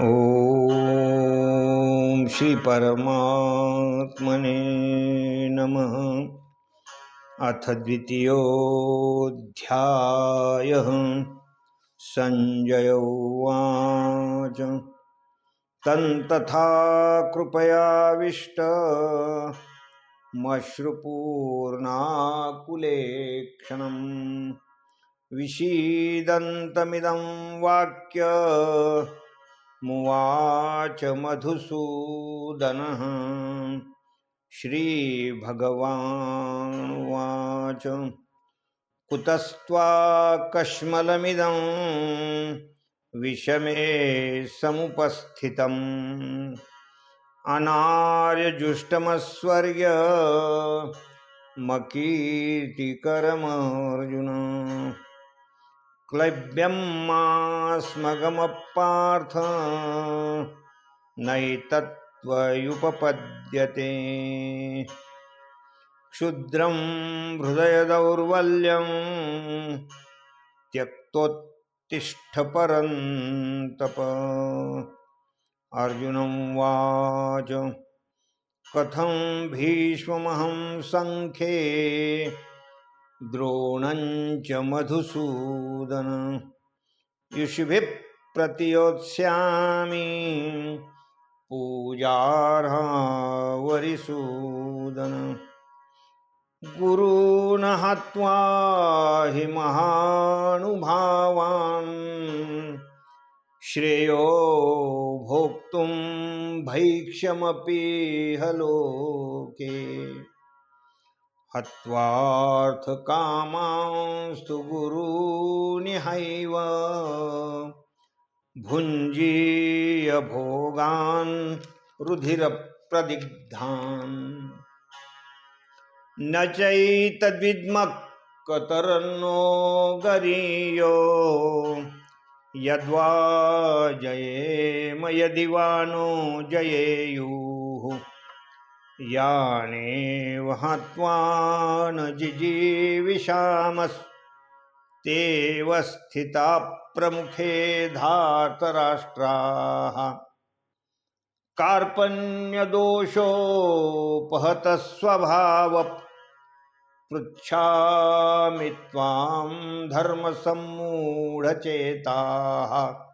ॐ श्रीपरमात्मने नमः। अथ द्वितीयोध्याय संजय उवाच। तन्तथा कृपयाविष्ट मश्रुपूर्णाकुलेक्षणम् विषीदन्तमिदं वाक्य मुवाच मधुसूदनः। श्रीभगवानुवाच। कुतस्त्वाकश्मलमिदं विषमे समुपस्थितम् अनार्यजुष्टमस्वर्य मकीर्तिकरमर्जुन। क्लैब्यं मास्मगमपार्थ नैतत्त्वयुपपद्यते। क्षुद्रं हृदयदौर्बल्यं त्यक्तोत्तिष्ठपरन्तप। अर्जुनं वाच कथं भीष्ममहं सङ्ख्ये द्रोणञ्च मधुसूदन। युषिभिः प्रतियोत्स्यामि पूजार्हावरिसूदन। गुरून् हत्वा हि महानुभावान्। श्रेयो भोक्तुं भैक्ष्यमपीह लोके हत्वार्थकामांस्तु गुरूनिहैव भुञ्जीय भोगान् रुधिरप्रदिग्धान्। न चैतद्विद्मकतरन्नो गरीयो। यद्वा जयेम यदि वा नो जयेयुः। याने हत्वा न जिजीविषामस्तेव स्थिता प्रमुखे धातराष्ट्राः। कार्पण्यदोषोपहतः स्वभाव पृच्छामि त्वां धर्मसम्मूढचेताः।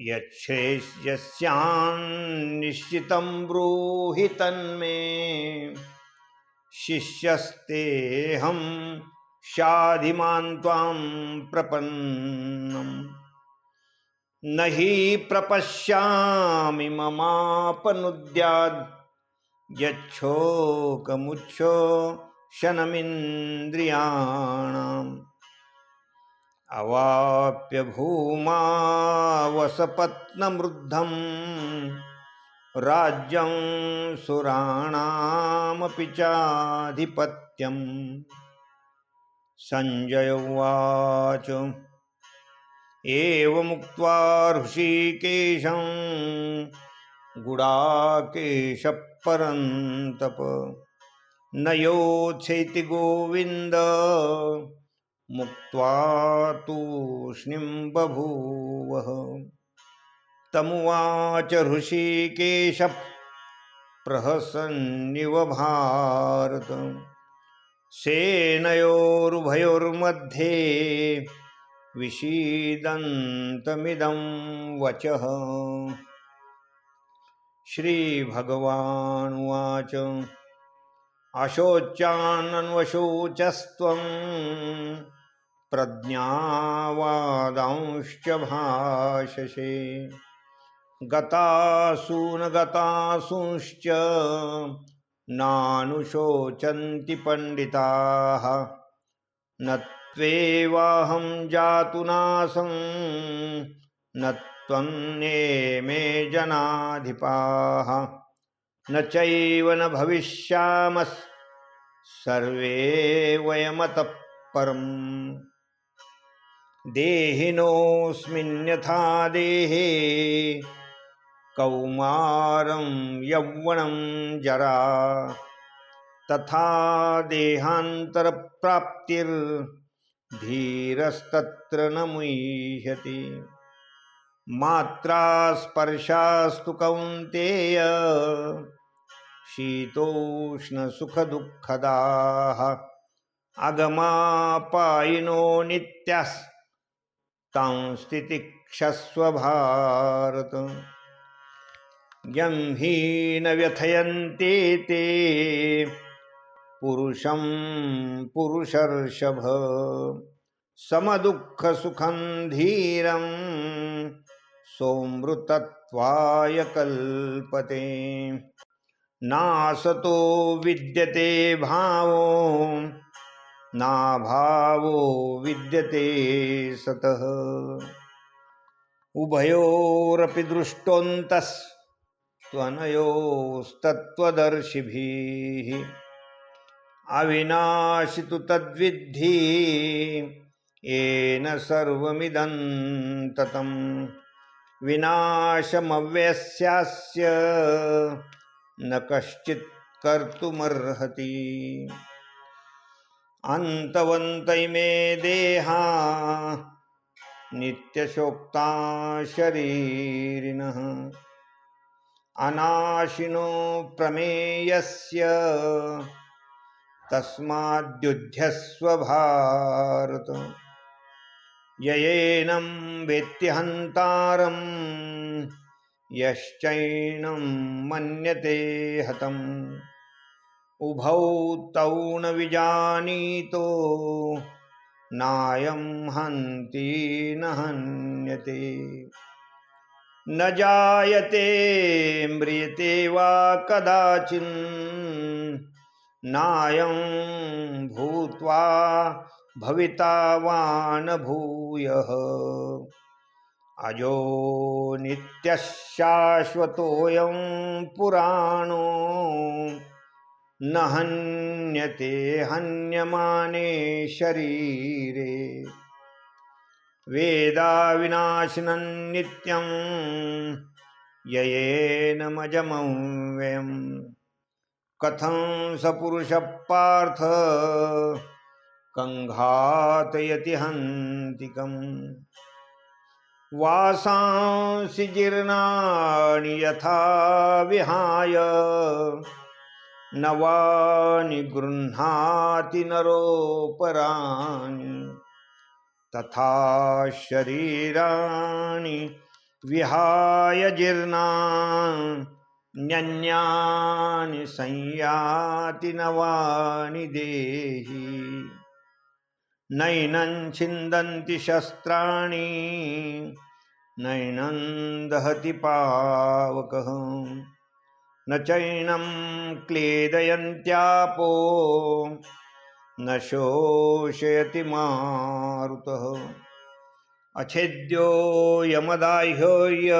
यच्छ्रेयस्यान्निश्चितं ब्रूहि तन्मे। शिष्यस्तेऽहं शाधिमान् त्वां प्रपन्नम्। न हि प्रपश्यामि ममापनुद्याद्। यच्छोकमुच्छो शनमिन्द्रियाणाम्। अवाप्य भूमावसपत्नमृद्धं राज्यं सुराणामपि चाधिपत्यम्। सञ्जय उवाच। एवमुक्त्वा ऋषिकेशं गुडाकेशपरन्तप। न योत्सेति गोविन्द मुक्त्वा तूष्णीं बभूवः। तमुवाच ऋषिकेश प्रहसन्निव भारत। सेनयोरुभयोर्मध्ये विषीदन्तमिदं वचः। श्रीभगवानुवाच अशोच्यानन्वशोचस्त्वं प्रज्ञावादांश्च भाषसे। गतासूनगतासूंश्च नानुशोचन्ति पण्डिताः। न त्वेवाहं जातु नासं न नेमे जनाधिपाः। न चैव न भविष्यामः सर्वे वयमतः परम्। देहिनोऽस्मिन्यथा देहे। कौमारं यौवनं जरा। तथा देहान्तरप्राप्तिर्धीरस्तत्र न मुह्यति। मात्रा स्पर्शास्तु कौन्तेय शीतोष्णसुखदुःखदाः। अगमापायिनो नित्यस् भारत यं हीन व्यथयन्ते ते पुरुषं पुरुषर्षभ। समदुःखसुखं धीरं सोमृतत्वाय कल्पते। नासतो विद्यते भावो नाभावो विद्यते सतः। उभयोरपि दृष्टोऽन्तस्त्वनयोस्तत्त्वदर्शिभिः अविनाशि तु तद्विद्धि येन सर्वमिदन्ततं विनाशमव्यस्यास्य न कश्चित् कर्तुमर्हति। अन्तवन्तैमे देहा नित्यशोक्ता शरीरिणः। अनाशिनो प्रमेयस्य तस्माद्युध्यस्वभारत। ययेनं वेत्तिहन्तारं यश्चैनं मन्यते हतम्। उभौ तौ न विजानीतो। नायं हन्ति न हन्यते। न जायते म्रियते वा कदाचिन्। नायं भूत्वा भविता वा न भूयः अजो नित्यशाश्वतोऽयं पुराणो। न हन्यते हन्यमाने शरीरे। वेदाविनाशिनं नित्यं ययेनमजमं व्ययम् कथं स पार्थ? कङ्घातयति हन्तिकम्। वासांसि जीर्णानि यथा विहाय। नवानि गृह्णाति नरोपराणि तथा शरीराणि विहाय जीर्णान्यन्यानि संयाति नवानि देहि। नैनं छिन्दन्ति शस्त्राणि नैनं दहति पावकः। न चैनं क्लेदयन्त्यापो न शोषयति मारुतः अच्छेद्यो यमदाह्योय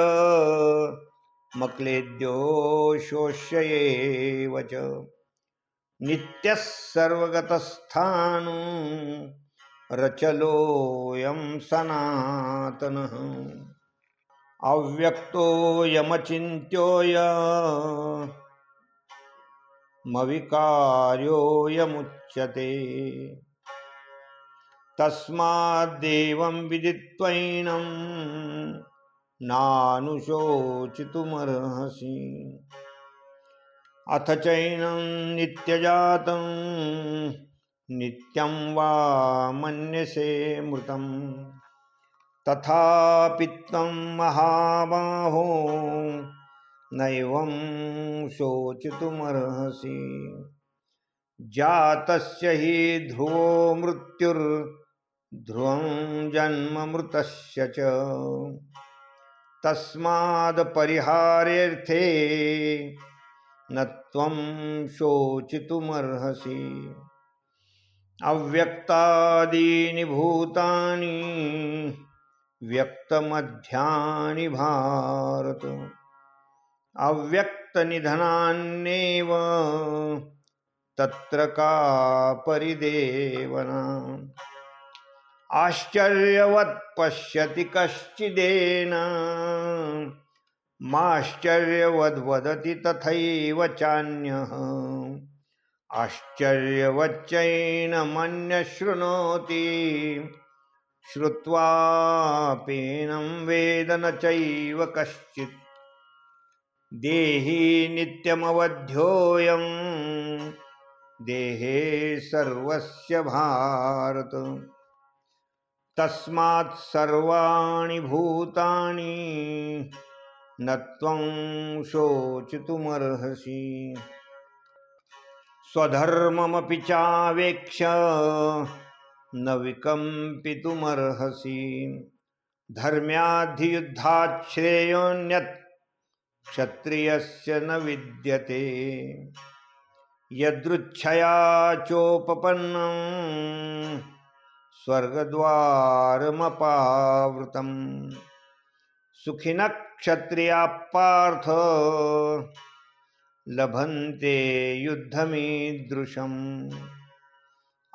मक्लेद्यो शोष्येव च नित्यः सर्वगतस्थाणु रचलोऽयं सनातनः अव्यक्तो यमचिन्त्योय मविकार्योऽयमुच्यते। तस्माद्देवं विदित्वैनं नानुशोचितुमर्हसि। अथ चैनं नित्यजातं नित्यं वा मन्यसे मृतम्। तथापि त्वं महाबाहो नैवं शोचितुमर्हसि। जातस्य हि ध्रुवो मृत्युर्ध्रुवं जन्ममृतस्य च। तस्मादपरिहार्यर्थे न त्वं शोचितुमर्हसि। अव्यक्तादीनि भूतानि व्यक्तमध्यानि भारत। अव्यक्तनिधनान्येव तत्र का परिदेवना। आश्चर्यवत् पश्यति कश्चिदेन। माश्चर्यवद्वदति तथैव चान्यः। आश्चर्यवच्चैनमन्यशृणोति श्रुत्वापेनं वेद न चैव कश्चित्। देही नित्यमवध्योऽयं। देहे सर्वस्य भारत। तस्मात् सर्वाणि भूतानि न त्वं शोचितुमर्हसि। स्वधर्ममपि चावेक्ष न विकम्पितुमर्हसि। धर्म्याधियुद्धात् श्रेयोऽन्यत् क्षत्रियस्य न विद्यते। यदृच्छया चोपपन्नं स्वर्गद्वारमपावृतम्। सुखिनः क्षत्रिया पार्थ लभन्ते युद्धमीदृशम्।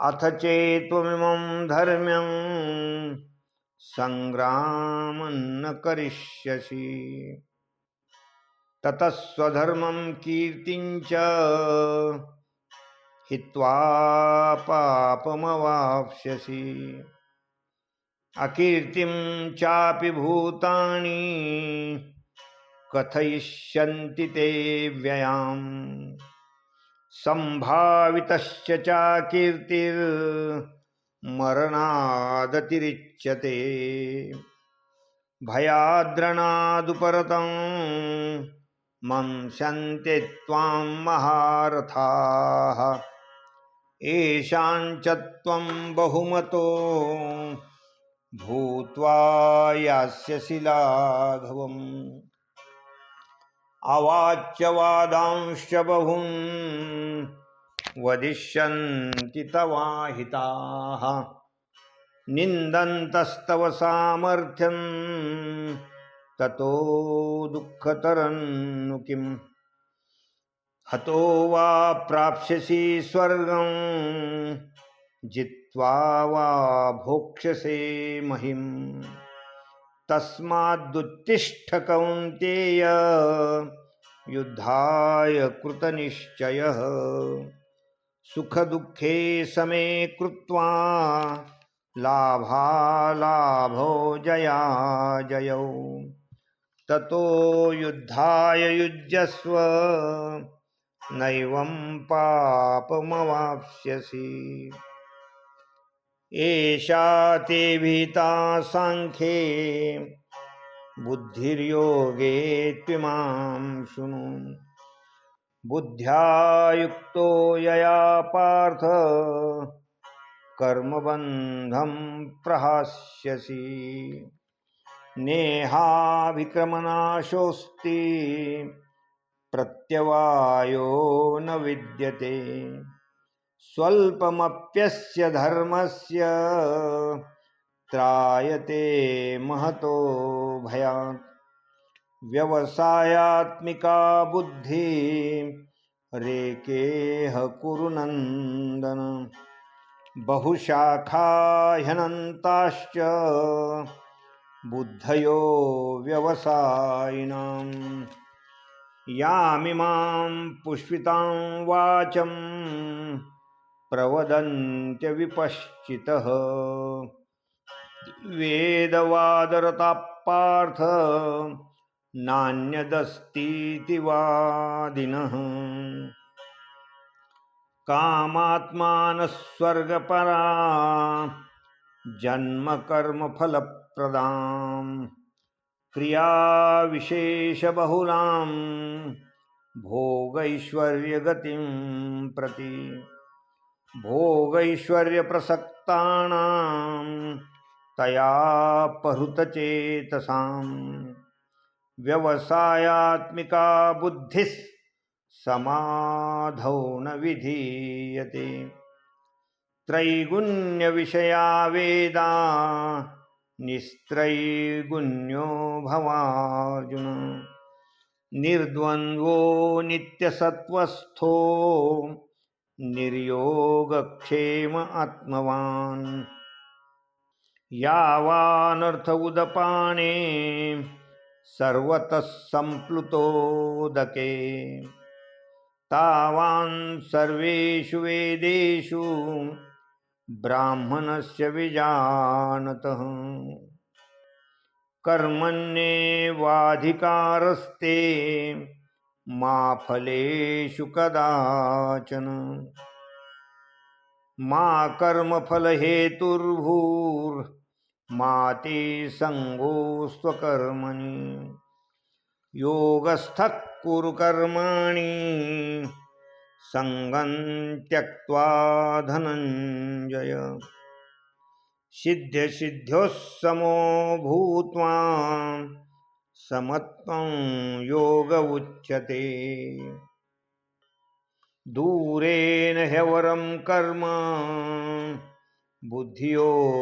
अथ चेत्वमिमं धर्म्यं सङ्ग्रामं न करिष्यसि। ततः स्वधर्मं कीर्तिञ्च हित्वा पापमवाप्स्यसि। अकीर्तिं चापि भूतानि कथयिष्यन्ति ते व्ययाम्। सम्भावितश्च चाकीर्तिर्मरणादतिरिच्यते भयाद्रणादुपरतं मंस्यन्ते त्वां महारथाः। एषाञ्च त्वं बहुमतो भूत्वा यास्यसि लाघवम्। अवाच्यवादांश्च बहून् वदिष्यन्ति तवाहिताः। निन्दन्तस्तव सामर्थ्यं ततो दुःखतरन्नु किम्? हतो वा प्राप्स्यसि स्वर्गं जित्वा वा भोक्ष्यसे महिम्। तस्मादुत्तिष्ठ कौन्तेय युद्धाय कृतनिश्चयः। सुखदुःखे समे कृत्वा लाभालाभौ जयाजयौ। ततो युद्धाय युज्यस्व नैवं पापमवाप्स्यसि। एषा ते भीता साङ्ख्ये बुद्धिर्योगे त्विमां शृणु। बुद्ध्या युक्तो यया पार्थ। कर्मबन्धं प्रहास्यसि। नेहाभिक्रमनाशोऽस्ति प्रत्यवायो न विद्यते। स्वल्पमप्यस्य धर्मस्य त्रायते महतो भयात्। व्यवसायात्मिका बुद्धी रेकेह कुरुनन्दन। बहुशाखाह्यनन्ताश्च बुद्धयो व्यवसायिनां यामिमां पुष्पितां वाचं प्रवदन्त्यविपश्चितः। वेदवादरतापार्थ नान्यदस्तीति वादिनः कामात्मानः स्वर्गपरा जन्मकर्मफलप्रदां क्रियाविशेषबहुलां भोगैश्वर्यगतिं प्रति। भोगैश्वर्यप्रसक्तानां तया पहृतचेतसां व्यवसायात्मिका बुद्धिः समाधौ न विधीयते। त्रैगुण्यविषया वेदा निस्त्रैगुण्यो भवार्जुन। निर्द्वन्द्वो नित्यसत्त्वस्थो निर्योगक्षेम आत्मवान्। यावानर्थ उदपाने सर्वतः सम्प्लुतोदके तावान् सर्वेषु वेदेषु ब्राह्मणस्य विजानतः। कर्मण्येवाधिकारस्ते मा फलेषु कदाचन। मा कर्मफलहेतुर्भूर्मा ते सङ्गोस्त्वकर्मणि योगस्थः कुरु कर्माणि सङ्गं त्यक्त्वा धनञ्जय। सिद्ध्यसिद्ध्योः समो भूत्वा समत्वं योग उच्यते। दूरेन ह्यवरं कर्म बुद्धियोगाद्धनञ्जय।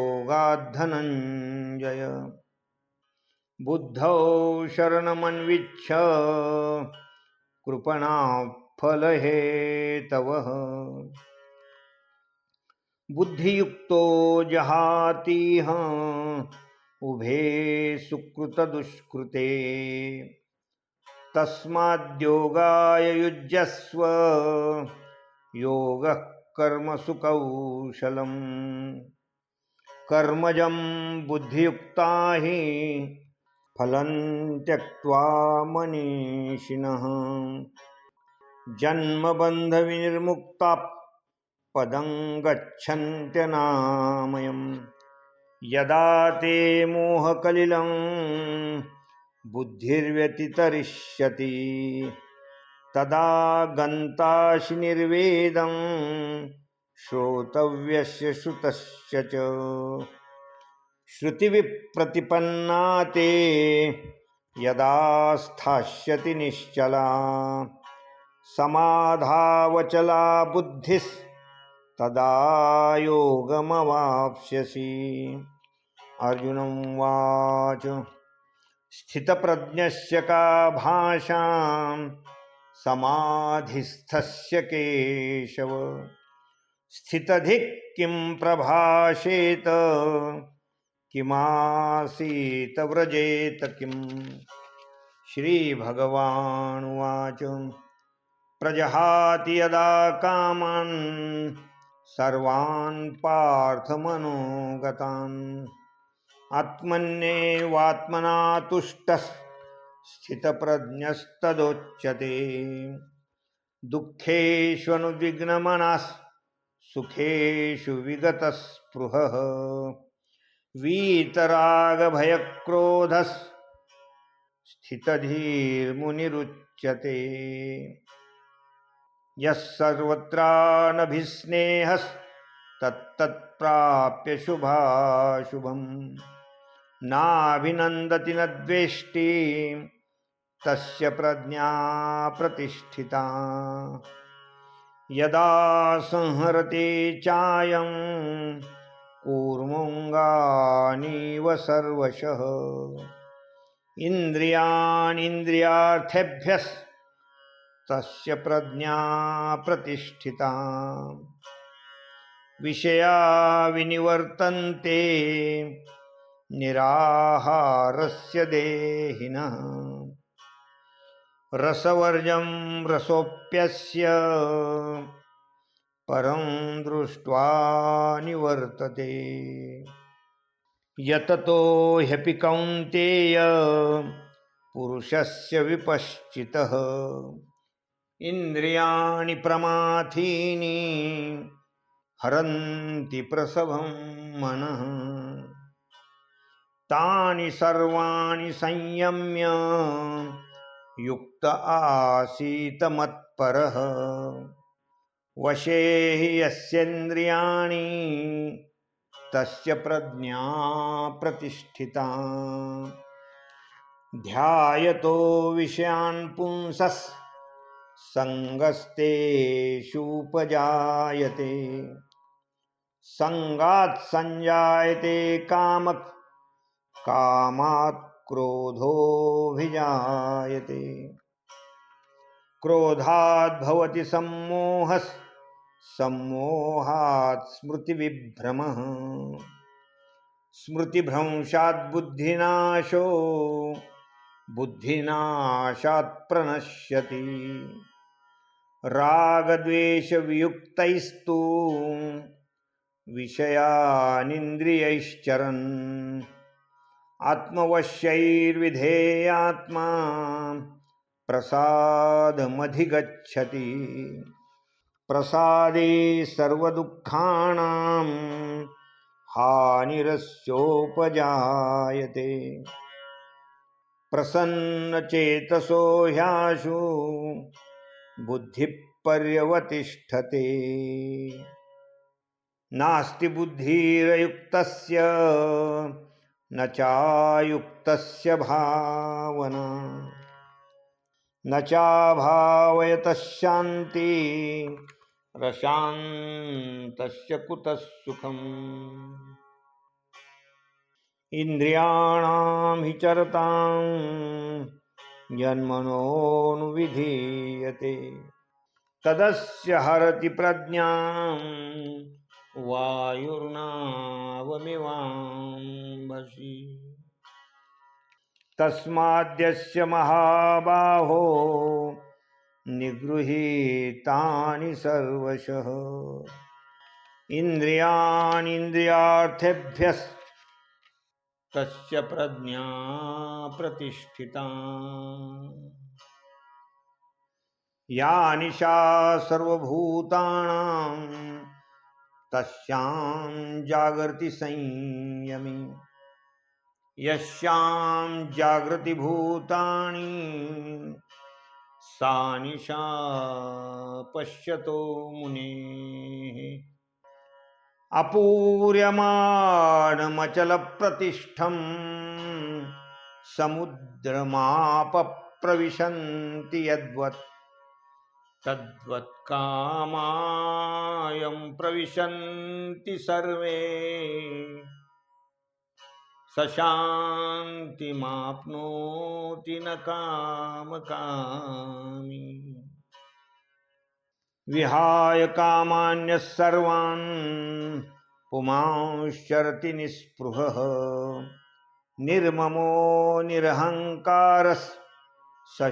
बुद्धौ शरणमन्विच्छ कृपणाफलहेतवः। बुद्धियुक्तो जहातीह उभे सुकृतदुष्कृते। तस्माद्योगाय युज्यस्व योगः कर्मसुकौशलम्। कर्मजं बुद्धियुक्ता हि फलं त्यक्त्वा मनीषिणः। जन्मबन्धविनिर्मुक्ता पदं गच्छन्त्यनामयम्। यदा ते मोहकलिलं बुद्धिर्व्यतितरिष्यति। तदा गन्तासि निर्वेदं श्रोतव्यस्य श्रुतस्य च। श्रुतिविप्रतिपन्ना ते यदा स्थास्यति निश्चला। समाधावचला बुद्धिस्तदा योगमवाप्स्यसि। अर्जुनं वाच स्थितप्रज्ञस्य का भाषां? समाधिस्थस्य केशव। स्थितधिक् किं प्रभाषेत? किमासीत व्रजेत किं श्रीभगवानुवाच प्रजहाति यदा कामान् सर्वान् पार्थमनोगतान्। आत्मन्येवात्मना तुष्टः स्थितप्रज्ञस्तदोच्यते। दुःखेष्वनुद्विग्नमनः सुखेषु विगतस्पृहः। वीतरागभयक्रोधः स्थितधीर्मुनिरुच्यते। यः सर्वत्रानभिस्नेहस्तत्तत्प्राप्य शुभाशुभम्। नाभिनंदती न द्वेष्टी तस्य प्रज्ञा प्रतिष्ठिता। यदा संहरते चायं कूर्मोऽङ्गानीव सर्वशः। तस्य प्रज्ञा प्रतिष्ठिता। विषया विनिवर्तन्ते निराहारस्य देहिनः। रसवर्जं रसोऽप्यस्य परं दृष्ट्वा निवर्तते। यततो ह्यपि कौन्तेय पुरुषस्य विपश्चितः। इन्द्रियाणि प्रमाथीनि हरन्ति प्रसवं मनः। तानि सर्वाणि संयम्य। युक्त आसीत मत्परः। वशे हि यस्येन्द्रियाणि तस्य प्रज्ञा प्रतिष्ठिता। ध्यायतो विषयान् पुंसः सङ्गस्तेषूपजायते। सङ्गात् सञ्जायते कामः कामात् क्रोधोऽभिजायते। क्रोधाद्भवति सम्मोहः सम्मोहात् स्मृतिविभ्रमः। स्मृतिभ्रंशात् बुद्धिनाशो बुद्धिनाशात् प्रणश्यति। रागद्वेषवियुक्तैस्तु विषयानिन्द्रियैश्चरन्। आत्मवश्यैर्विधेयात्मा प्रसादमधिगच्छति। प्रसादे सर्वदुःखाणां हानिरस्योपजायते। प्रसन्नचेतसो ह्याशु बुद्धिपर्यवतिष्ठते। नास्ति बुद्धिरयुक्तस्य न चायुक्तस्य भावना। न चाभावयतः रशान्तस्य कुतः सुखम्। इन्द्रियाणां हि चरतां जन्मनोऽनुविधीयते। तदस्य हरति प्रज्ञाम् वायुर्नावमिवाम्बसि। तस्माद्यस्य महाबाहो निगृहीतानि सर्वशः। इन्द्रियाणीन्द्रियार्थेभ्यस्तस्य प्रज्ञा प्रतिष्ठिता। या निशा सर्वभूतानां तस्यां जागर्ति संयमी। यस्यां जागृति सा निशा पश्यतो मुनेः। अपूर्यमाणमचलप्रतिष्ठं समुद्रमापप्रविशन्ति यद्वत्। तद्वत्कामायं प्रविशन्ति सर्वे। सशान्तिमाप्नोति न कामकामी। विहाय कामान्यः सर्वान् पुमांश्चरति निःस्पृहः। निर्ममो निरहङ्कारस् स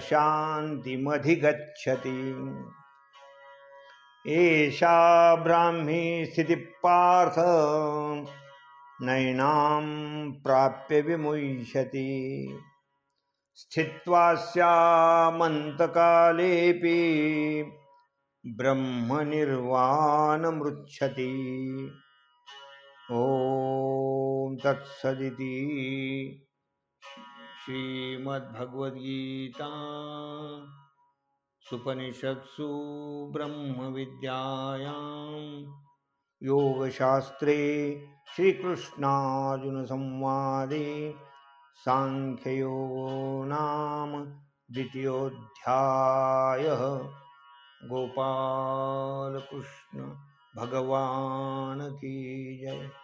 एषा ब्राह्मी स्थितिः पार्थ नैनां प्राप्य विमुह्यति। स्थित्वा स्यामन्तकालेऽपि ब्रह्मनिर्वाणमृच्छति। ॐ तत्सदिति। श्रीमद्भगवद्गीता सुपनिषत्सु ब्रह्मविद्यायां योगशास्त्रे श्रीकृष्णार्जुनसंवादे साङ्ख्ययोगो नाम द्वितीयोऽध्यायः। गोपालकृष्ण की जय।